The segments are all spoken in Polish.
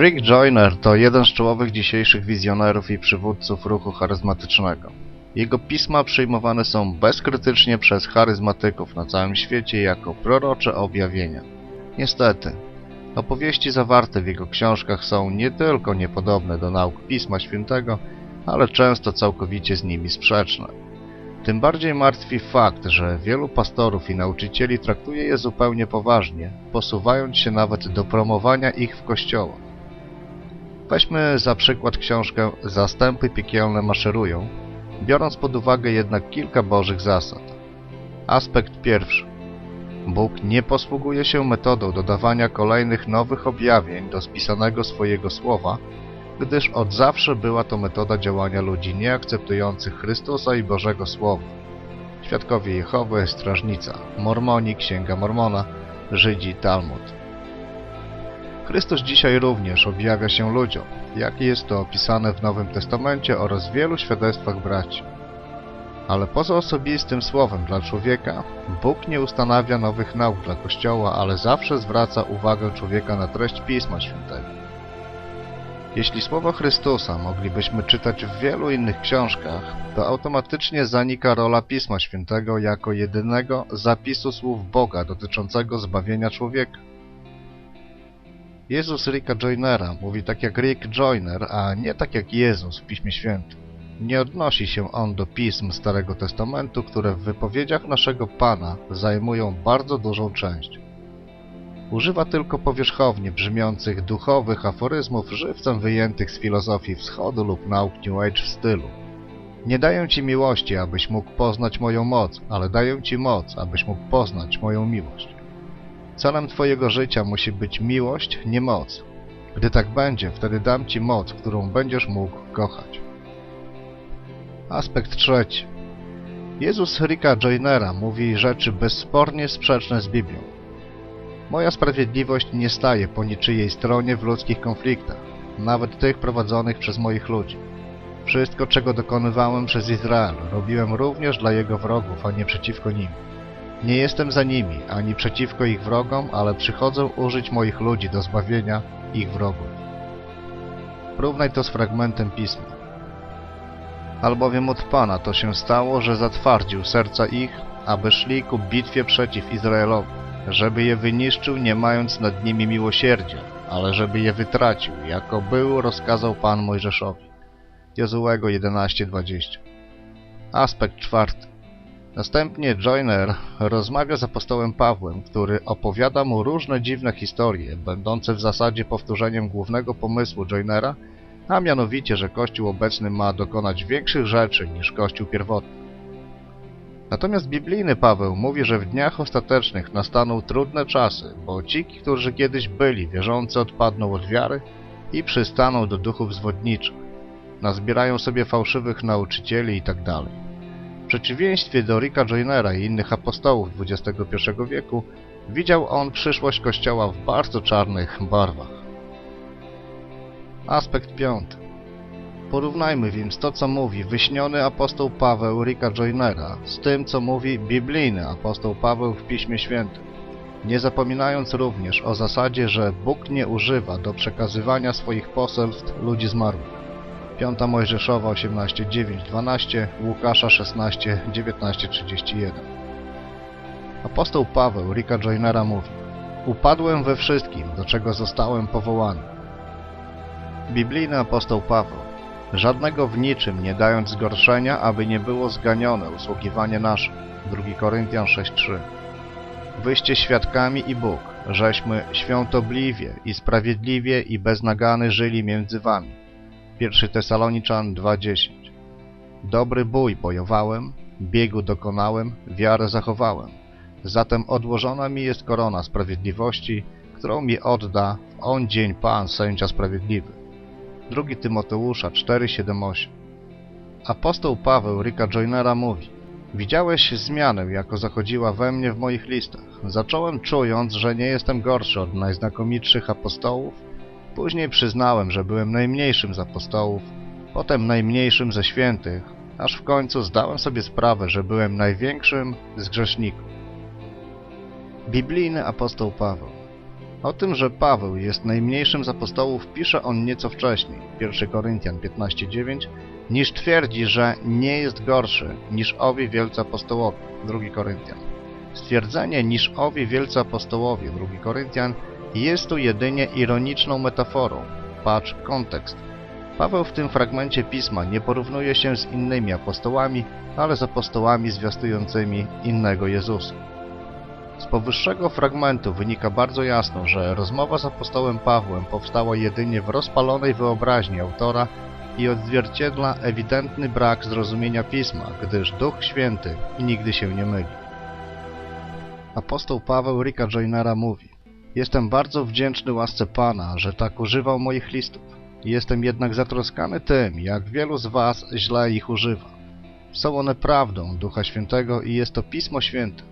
Rick Joyner to jeden z czołowych dzisiejszych wizjonerów i przywódców ruchu charyzmatycznego. Jego pisma przyjmowane są bezkrytycznie przez charyzmatyków na całym świecie jako prorocze objawienia. Niestety, opowieści zawarte w jego książkach są nie tylko niepodobne do nauk Pisma Świętego, ale często całkowicie z nimi sprzeczne. Tym bardziej martwi fakt, że wielu pastorów i nauczycieli traktuje je zupełnie poważnie, posuwając się nawet do promowania ich w kościołach. Weźmy za przykład książkę Zastępy piekielne maszerują, biorąc pod uwagę jednak kilka bożych zasad. Aspekt pierwszy. Bóg nie posługuje się metodą dodawania kolejnych nowych objawień do spisanego swojego słowa, gdyż od zawsze była to metoda działania ludzi nieakceptujących Chrystusa i Bożego Słowa. Świadkowie Jehowy, Strażnica, Mormoni, Księga Mormona, Żydzi, Talmud. Chrystus dzisiaj również objawia się ludziom, jak jest to opisane w Nowym Testamencie oraz wielu świadectwach braci. Ale poza osobistym słowem dla człowieka, Bóg nie ustanawia nowych nauk dla Kościoła, ale zawsze zwraca uwagę człowieka na treść Pisma Świętego. Jeśli słowa Chrystusa moglibyśmy czytać w wielu innych książkach, to automatycznie zanika rola Pisma Świętego jako jedynego zapisu słów Boga dotyczącego zbawienia człowieka. Jezus Ricka Joynera mówi tak jak Rick Joyner, a nie tak jak Jezus w Piśmie Świętym. Nie odnosi się on do pism Starego Testamentu, które w wypowiedziach naszego Pana zajmują bardzo dużą część. Używa tylko powierzchownie brzmiących duchowych aforyzmów żywcem wyjętych z filozofii wschodu lub nauk New Age w stylu. Nie daję Ci miłości, abyś mógł poznać moją moc, ale daję Ci moc, abyś mógł poznać moją miłość. Celem Twojego życia musi być miłość, nie moc. Gdy tak będzie, wtedy dam Ci moc, którą będziesz mógł kochać. Aspekt trzeci. Jezus Ricka Joynera mówi rzeczy bezspornie sprzeczne z Biblią. Moja sprawiedliwość nie staje po niczyjej stronie w ludzkich konfliktach, nawet tych prowadzonych przez moich ludzi. Wszystko, czego dokonywałem przez Izrael, robiłem również dla jego wrogów, a nie przeciwko nim. Nie jestem za nimi, ani przeciwko ich wrogom, ale przychodzę użyć moich ludzi do zbawienia ich wrogów. Porównaj to z fragmentem Pisma. Albowiem od Pana to się stało, że zatwardził serca ich, aby szli ku bitwie przeciw Izraelowi, żeby je wyniszczył, nie mając nad nimi miłosierdzia, ale żeby je wytracił, jako był rozkazał Pan Mojżeszowi. Jozułego 11:20 Aspekt czwarty. Następnie Joyner rozmawia z apostołem Pawłem, który opowiada mu różne dziwne historie, będące w zasadzie powtórzeniem głównego pomysłu Joynera, a mianowicie, że Kościół obecny ma dokonać większych rzeczy niż Kościół pierwotny. Natomiast biblijny Paweł mówi, że w dniach ostatecznych nastaną trudne czasy, bo ci, którzy kiedyś byli wierzący, odpadną od wiary i przystaną do duchów zwodniczych, nazbierają sobie fałszywych nauczycieli itd. W przeciwieństwie do Ricka Joynera i innych apostołów XXI wieku, widział on przyszłość Kościoła w bardzo czarnych barwach. Aspekt piąty. Porównajmy więc to, co mówi wyśniony apostoł Paweł Ricka Joynera z tym, co mówi biblijny apostoł Paweł w Piśmie Świętym, nie zapominając również o zasadzie, że Bóg nie używa do przekazywania swoich poselstw ludzi zmarłych. 5 Mojżeszowa 18:9-12, Łukasza 16:19-31. Apostoł Paweł Ricka Joynera mówi Upadłem we wszystkim, do czego zostałem powołany. Biblijny apostoł Paweł Żadnego w niczym nie dając zgorszenia, aby nie było zganione usługiwanie nasze. 2 Koryntian 6:3 Wyście świadkami i Bóg, żeśmy świątobliwie i sprawiedliwie i bez nagany żyli między wami. 1 Tesaloniczan 2:10 Dobry bój bojowałem, biegu dokonałem, wiarę zachowałem. Zatem odłożona mi jest korona sprawiedliwości, którą mi odda w on dzień Pan, sędzia sprawiedliwy. 2 Tymoteusza 4:7-8 Apostoł Paweł Ricka Joynera mówi Widziałeś zmianę, jako zachodziła we mnie w moich listach. Zacząłem czując, że nie jestem gorszy od najznakomitszych apostołów. Później przyznałem, że byłem najmniejszym z apostołów, potem najmniejszym ze świętych, aż w końcu zdałem sobie sprawę, że byłem największym z grzeszników. Biblijny apostoł Paweł O tym, że Paweł jest najmniejszym z apostołów, pisze on nieco wcześniej, 1 Koryntian 15:9, niż twierdzi, że nie jest gorszy niż owi wielcy apostołowie, 2 Koryntian. Stwierdzenie niż owi wielcy apostołowie, 2 Koryntian, jest tu jedynie ironiczną metaforą. Patrz kontekst. Paweł w tym fragmencie pisma nie porównuje się z innymi apostołami, ale z apostołami zwiastującymi innego Jezusa. Z powyższego fragmentu wynika bardzo jasno, że rozmowa z apostołem Pawłem powstała jedynie w rozpalonej wyobraźni autora i odzwierciedla ewidentny brak zrozumienia Pisma, gdyż Duch Święty nigdy się nie myli. Apostoł Paweł Ricka Joynera mówi Jestem bardzo wdzięczny łasce Pana, że tak używał moich listów. Jestem jednak zatroskany tym, jak wielu z was źle ich używa. Są one prawdą Ducha Świętego i jest to Pismo Święte.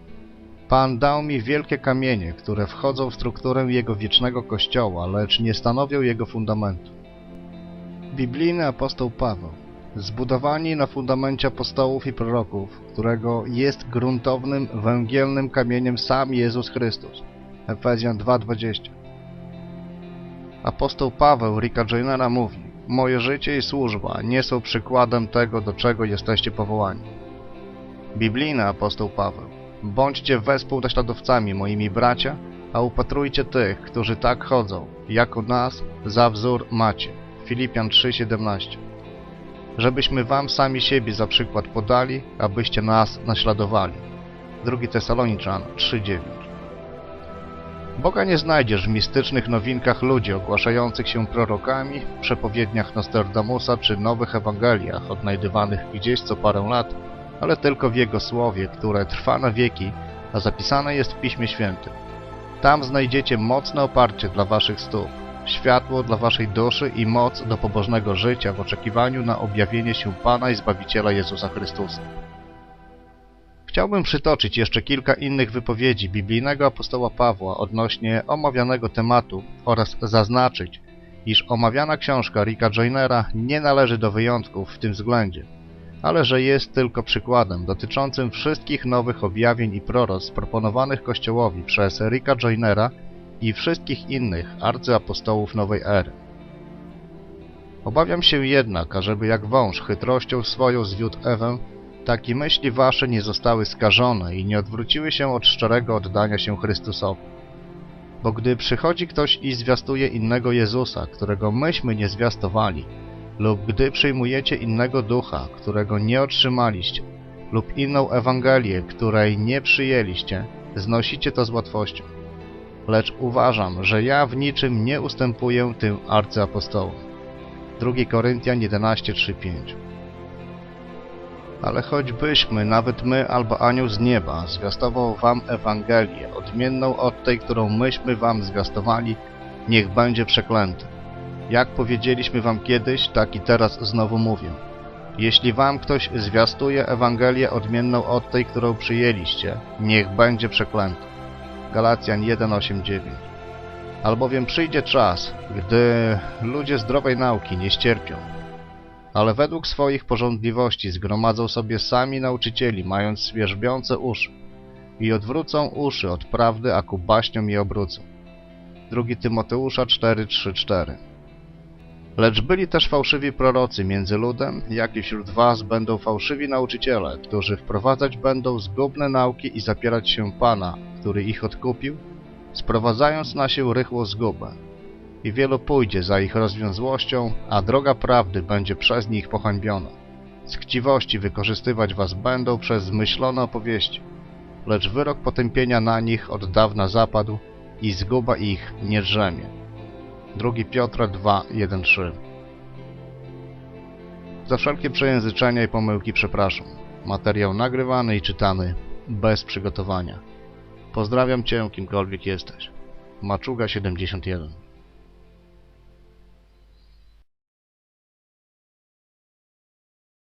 Pan dał mi wielkie kamienie, które wchodzą w strukturę Jego wiecznego Kościoła, lecz nie stanowią Jego fundamentu. Biblijny apostoł Paweł, zbudowani na fundamencie apostołów i proroków, którego jest gruntownym, węgielnym kamieniem sam Jezus Chrystus. Efezjan 2:20 Apostoł Paweł Ricka Joynera mówi Moje życie i służba nie są przykładem tego, do czego jesteście powołani. Biblijny apostoł Paweł Bądźcie wespół naśladowcami moimi bracia, a upatrujcie tych, którzy tak chodzą, jako nas za wzór macie. Filipian 3:17 Żebyśmy wam sami siebie za przykład podali, abyście nas naśladowali. 2 Tesaloniczan 3:9 Boga nie znajdziesz w mistycznych nowinkach ludzi ogłaszających się prorokami, przepowiedniach Nostradamusa czy nowych Ewangeliach odnajdywanych gdzieś co parę lat, ale tylko w Jego Słowie, które trwa na wieki, a zapisane jest w Piśmie Świętym. Tam znajdziecie mocne oparcie dla waszych stóp, światło dla waszej duszy i moc do pobożnego życia w oczekiwaniu na objawienie się Pana i Zbawiciela Jezusa Chrystusa. Chciałbym przytoczyć jeszcze kilka innych wypowiedzi biblijnego apostoła Pawła odnośnie omawianego tematu oraz zaznaczyć, iż omawiana książka Ricka Joynera nie należy do wyjątków w tym względzie, ale że jest tylko przykładem dotyczącym wszystkich nowych objawień i proroc proponowanych Kościołowi przez Ricka Joynera i wszystkich innych arcyapostołów nowej ery. Obawiam się jednak, ażeby jak wąż chytrością swoją zwiódł Ewę, tak i myśli wasze nie zostały skażone i nie odwróciły się od szczerego oddania się Chrystusowi. Bo gdy przychodzi ktoś i zwiastuje innego Jezusa, którego myśmy nie zwiastowali, lub gdy przyjmujecie innego ducha, którego nie otrzymaliście, lub inną Ewangelię, której nie przyjęliście, znosicie to z łatwością. Lecz uważam, że ja w niczym nie ustępuję tym arcyapostołom. 2 Koryntian 11:3-5 ale choćbyśmy, nawet my albo anioł z nieba, zwiastował wam Ewangelię, odmienną od tej, którą myśmy wam zwiastowali, niech będzie przeklęty. Jak powiedzieliśmy wam kiedyś, tak i teraz znowu mówię. Jeśli wam ktoś zwiastuje Ewangelię odmienną od tej, którą przyjęliście, niech będzie przeklęty. Galacjan 1:8-9 Albowiem przyjdzie czas, gdy ludzie zdrowej nauki nie ścierpią, ale według swoich porządliwości zgromadzą sobie sami nauczycieli, mając wierzbiące uszy. I odwrócą uszy od prawdy, a ku baśniom je obrócą. 2 Tymoteusza 4:3-4 Lecz byli też fałszywi prorocy między ludem, jak i wśród was będą fałszywi nauczyciele, którzy wprowadzać będą zgubne nauki i zapierać się Pana, który ich odkupił, sprowadzając na się rychłą zgubę i wielu pójdzie za ich rozwiązłością, a droga prawdy będzie przez nich pohańbiona. Z chciwości wykorzystywać was będą przez zmyślone opowieści, lecz wyrok potępienia na nich od dawna zapadł i zguba ich nie drzemie. 2 Piotra 2, 1, 3 Za wszelkie przejęzyczenia i pomyłki przepraszam. Materiał nagrywany i czytany bez przygotowania. Pozdrawiam Cię, kimkolwiek jesteś. Maczuga 71